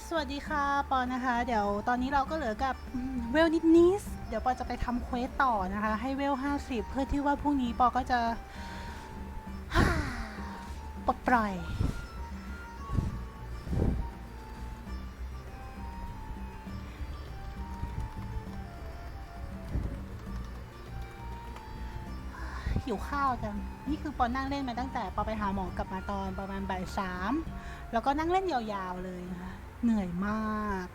สวัสดีค่ะปอนะคะ เดี๋ยวตอนนี้เราก็เหลือกับเวลนิดนิสเดี๋ยวปอจะไปทำเควสต่อนะคะ ให้เวล50เพื่อที่ว่าพรุ่งนี้ปอก็จะปลดปล่อยหิวข้าวจัง นี่คือปอนั่งเล่นมาตั้งแต่ปอไปหาหมอกลับมาตอนประมาณบ่ายสาม แล้วก็นั่งเล่นยาวๆเลยนะคะ เหนื่อยมาก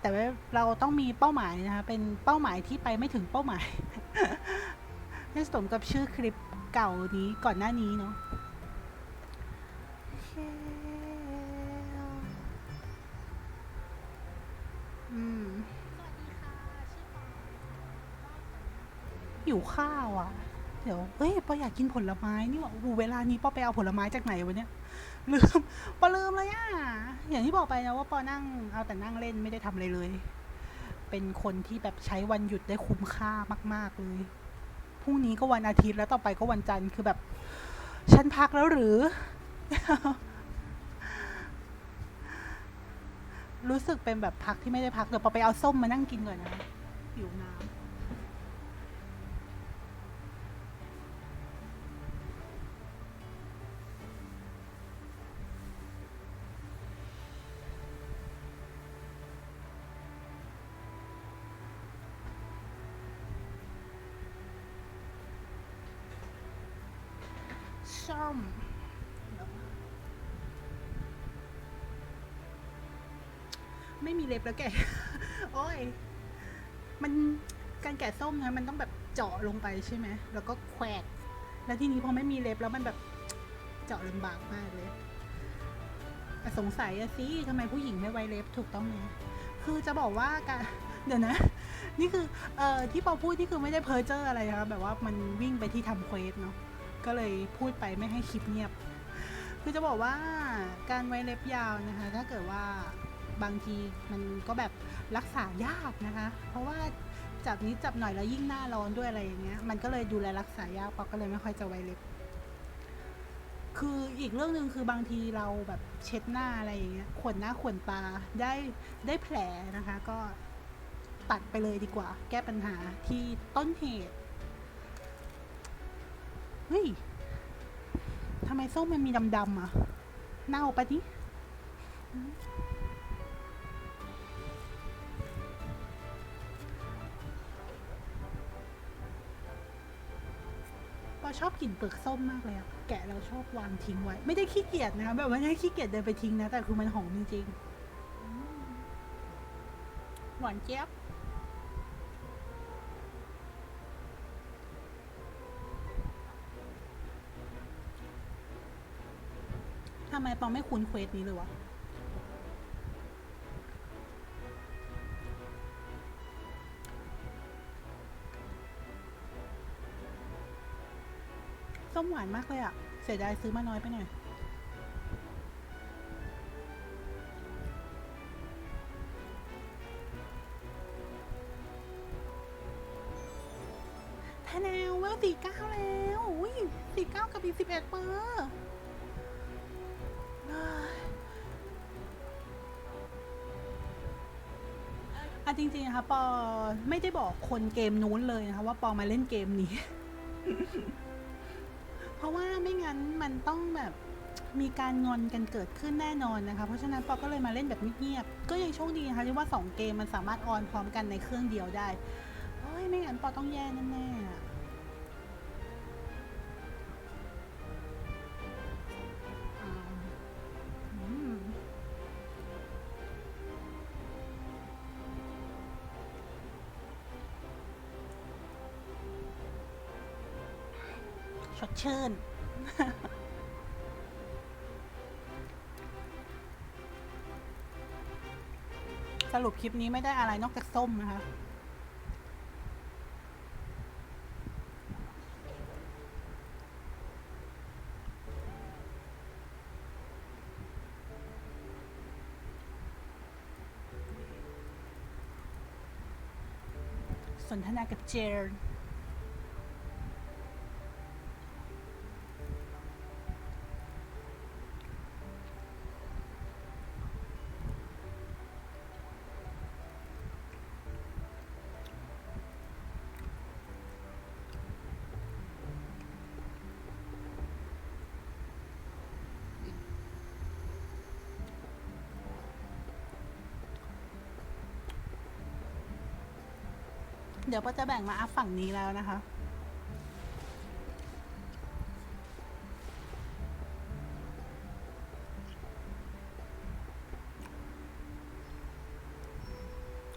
แต่ว่าเราต้องมีเป้าหมายนะคะ เป็นเป้าหมายที่ไปไม่ถึงเป้าหมาย ให้สมกับชื่อคลิปเก่านี้ก่อนหน้านี้เนาะโอเคอืมหิวข้าวอะ เดี๋ยวเฮ้ยปออยากกินผลไม้นี่หว่าโอ้โหเวลานี้ปอไปเอาผลไม้จากไหนวะเนี่ย ลืมปอลืมเลยอะ อย่างที่บอกไปนะว่าปอนั่งเอาแต่นั่งเล่นไม่ได้ทำอะไรเลย เป็นคนที่แบบใช้วันหยุดได้คุ้มค่ามาก ๆ เลย พรุ่งนี้ก็วันอาทิตย์แล้วต่อไปก็วันจันทร์คือแบบ ฉันพักแล้วหรือ รู้สึกเป็นแบบพักที่ไม่ได้พัก เดี๋ยวปอไปเอาส้มมานั่งกินก่อนนะหิวน้ำ ส้มไม่มีเล็บแล้วแกโอ้ย มันการแกะส้มนะมันต้องแบบเจาะลงไปใช่ไหม แล้วก็แควก แล้วทีนี้พอไม่มีเล็บแล้วมันแบบเจาะลำบากมากเลย สงสัยอะสิทำไมผู้หญิงไม่ไว้เล็บถูกต้องไหมคือจะบอกว่าการเดี๋ยวนะ นี่คือ เอ่อ ที่ปอพูดนี่คือไม่ได้เพ้อเจ้ออะไรนะคะแบบว่ามันวิ่งไปที่ทำเควสเนาะ ก็เลยพูดไปไม่ให้คลิปเงียบ คือจะบอกว่าการไว้เล็บยาวนะคะ ถ้าเกิดว่าบางทีมันก็แบบรักษายากนะคะ เพราะว่าจับนิดจับหน่อยแล้วยิ่งหน้าร้อนด้วยอะไรอย่างเงี้ย มันก็เลยดูแลรักษายากปอก็เลยไม่ค่อยจะไว้เล็บ คืออีกเรื่องหนึ่งคือบางทีเราแบบเช็ดหน้าอะไรอย่างเงี้ยขวนหน้าขวนตาได้ได้แผลนะคะ ก็ตัดไปเลยดีกว่า แก้ปัญหาที่ต้นเหตุ เฮ้ยทำไมส้มมันมีดำๆอะ เน่าปะนี่ปอชอบกลิ่นเปลือกส้มมากเลยอะแกะเราชอบวางทิ้งไว้ ไม่ได้ขี้เกียจนะคะแบบว่าไม่ได้ขี้เกียจเดินไปทิ้งนะ แต่คือมันหอมจริงๆหวานเจี๊ยบำไมปองไม่คุ้นเควสนี้เลยวะ ส้มหวานมากเลยอะเสียดายซื้อมาน้อยไปหน่อยแทนแนวเวลสี่เก้าแล้วอุ้ยสี่เก้ากับอีสิบเอ็ดเปอร์ อะจริงๆนะคะปอไม่ได้บอกคนเกมนู้นเลยนะคะว่าปอมาเล่นเกมนี้ เพราะว่าไม่งั้นมันต้องแบบมีการงอนกันเกิดขึ้นแน่นอนนะคะ เพราะฉะนั้นปอก็เลยมาเล่นแบบเงียบๆก็ยังโชคดีนะคะที่ว่า 2 เกมมันสามารถออนพร้อมกันในเครื่องเดียวได้เฮ้ยไม่งั้นปอต้องแย่แน่ๆ สดชื่น สรุปคลิปนี้ไม่ได้อะไรนอกจากส้มนะคะสนทนากับเจร เดี๋ยวปอจะแบ่งมาอัพฝั่งนี้แล้วนะคะ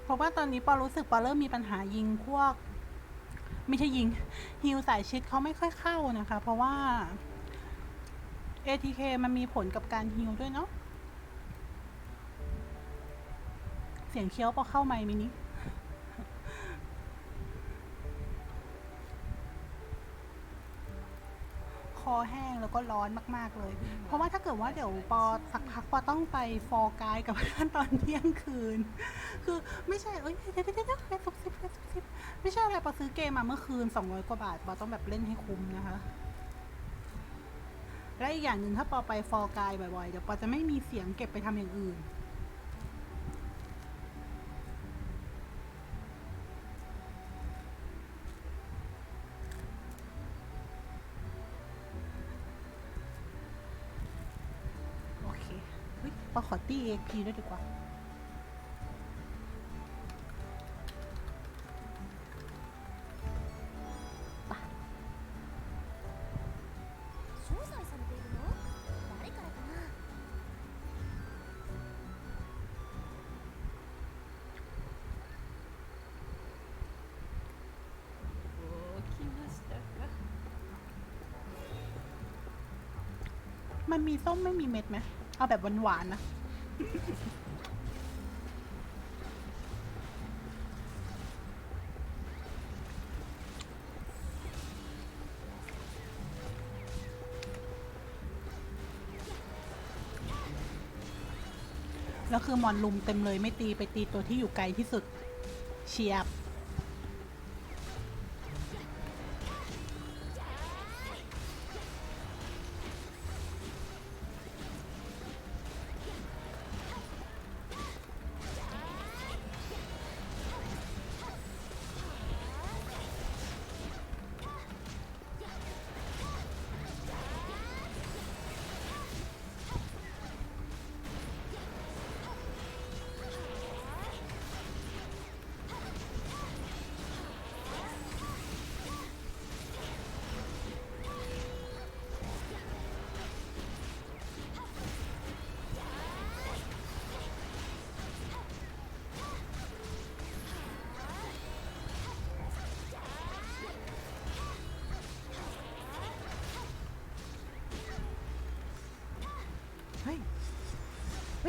เพราะว่าตอนนี้ปอรู้สึกปอเริ่มมีปัญหายิงพวก ไม่ใช่ยิงฮิวสายชิดเขาไม่ค่อยเข้านะคะ เพราะว่า ATK มันมีผลกับการฮิวด้วยเนาะเสียงเคี้ยวพอเข้าไมมินิ อแห้งแล้วก็ร้อนมาก ๆเลย เพราะว่าถ้าเกิดว่าเดี๋ยวปอสักพักปอต้องไปฟอร์กายกับเพื่อนตอนเที่ยงคืน คือไม่ใช่เอ้ยเดี๋ยวเดี๋ยวเดี๋ยวเดี๋ยวซุบซิบซุบซิบไม่ใช่อะไรปอซื้อเกมมาเมื่อคืน 200 กว่าบาทปอต้องแบบเล่นให้คุ้มนะคะและอีกอย่างหนึ่งถ้าปอไปฟอร์กายบ่อยๆ เดี๋ยวปอจะไม่มีเสียงเก็บไปทำอย่างอื่น ปาขอตี้เอพีด้วยดีกว่า มันมีส้มไม่มีเม็ดไหม เอาแบบหวานๆนะ แล้วคือมอนลุมเต็มเลยไม่ตีไปตีตัวที่อยู่ไกลที่สุดเชียบ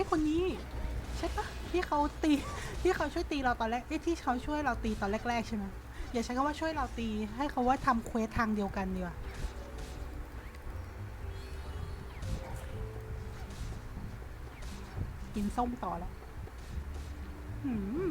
เฮ้คนนี้ใช่ปะที่เขาตีที่เขาช่วยตีเราตอนแรกไอ้ที่เขาช่วยเราตีตอนแรกๆใช่ไหมอย่าใช้คำว่าช่วยเราตีให้เขาว่าทำเควสทางเดียวกันดีกว่ากินส้มต่อแล้ว หืม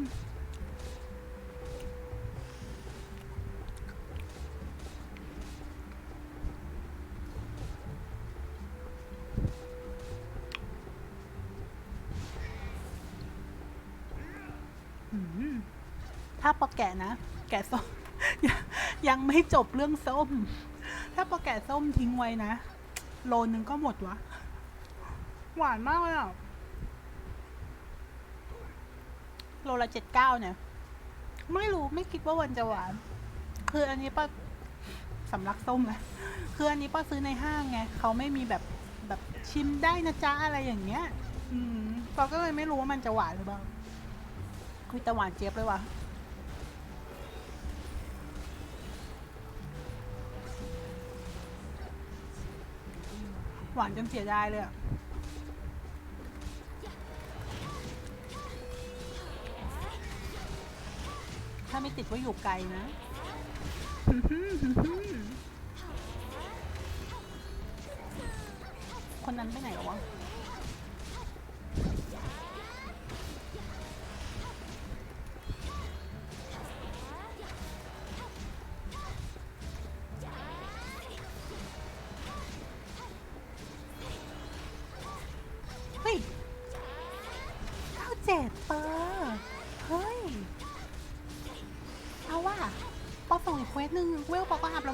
ถ้าปอแกะนะ แกะส้มยังยังไม่จบเรื่องส้ม ถ้าปอแกะส้มทิ้งไว้นะ โลนึงก็หมดวะ หวานมากเลยอะ โลละเจ็ดเก้าเนี่ย ไม่รู้ไม่คิดว่าวันจะหวาน คืออันนี้ป้าสำลักส้มเลยคืออันนี้ป้าซื้อในห้างไง เขาไม่มีแบบแบบชิมได้นะจ๊ะอะไรอย่างเงี้ย อืมป้าก็เลยไม่รู้ว่ามันจะหวานหรือเปล่า คุยแต่หวานเจี๊ยบเลยว่ะหวานจนเสียดายเลยอะถ้าไม่ติดว่าอยู่ไกลนะคนนั้นไปไหนแล้ววะ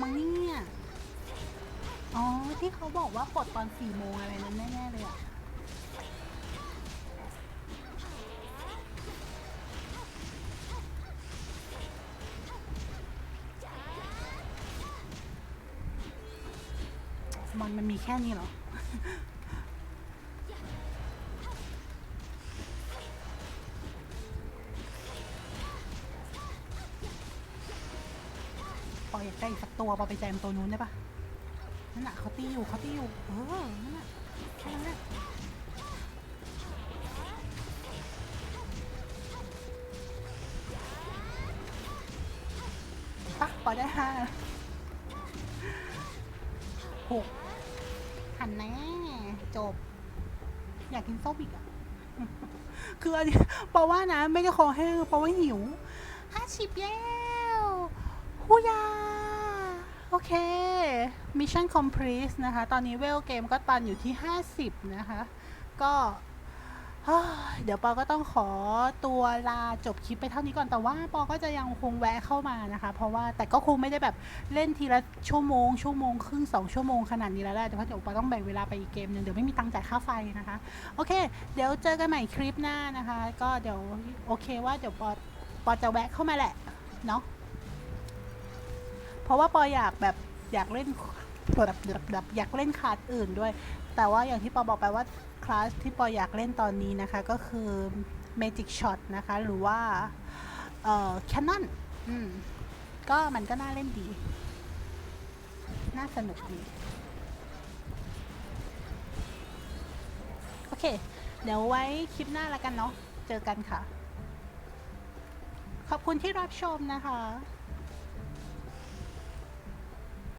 มั้งเนี่ย อ๋อ ที่เขาบอกว่าปลดตอนสี่โมงอะไรนั้นแน่ๆเลยอะบอนมันมีแค่นี้เหรอ ปอไปแจมตัวนู้นได้ปะนั่นน่ะเขาตีอยู่เขาตีอยู่เออนั่นน่ะแค่นั้นแหละปะปอได้ห้าหกหันแน่จบ อยากกินส้มอีกอะคืออันนี้ปอว่านะ ไม่ได้คอแห้งปอว่าหิวห้าชิบแล้วฮูยา โอเค Mission Complete นะคะ ตอนนี้เวลเกมก็ตันอยู่ที่ 50 นะคะ ก็เฮ้ยเดี๋ยวปอก็ต้องขอตัวลาจบคลิปไปเท่านี้ก่อนแต่ว่าปอก็จะยังคงแวะเข้ามานะคะ เพราะว่าแต่ก็คงไม่ได้แบบเล่นทีละชั่วโมงชั่วโมงครึ่งสองชั่วโมงขนาดนี้แล้วแหละแต่ว่าเดี๋ยวปอต้องแบ่งเวลาไปอีกเกมหนึ่งเดี๋ยวไม่มีตังค์จ่ายค่าไฟนะคะ โอเค เดี๋ยวเจอกันใหม่คลิปหน้านะคะ ก็เดี๋ยวโอเคว่าเดี๋ยวปอปอจะแวะเข้ามาแหละเนาะ เพราะว่าปออยากแบบอยากเล่นแบบแบบแบบอยากเล่นคลาสอื่นด้วย แต่ว่าอย่างที่ปอบอกไปว่าคลาสที่ปออยากเล่นตอนนี้นะคะก็คือ Magic Shot นะคะ หรือว่าเอ่อ Canon อืมก็มันก็น่าเล่นดี น่าสนุกดี โอเค เดี๋ยวไว้คลิปหน้าแล้วกันเนาะ เจอกันค่ะ ขอบคุณที่รับชมนะคะ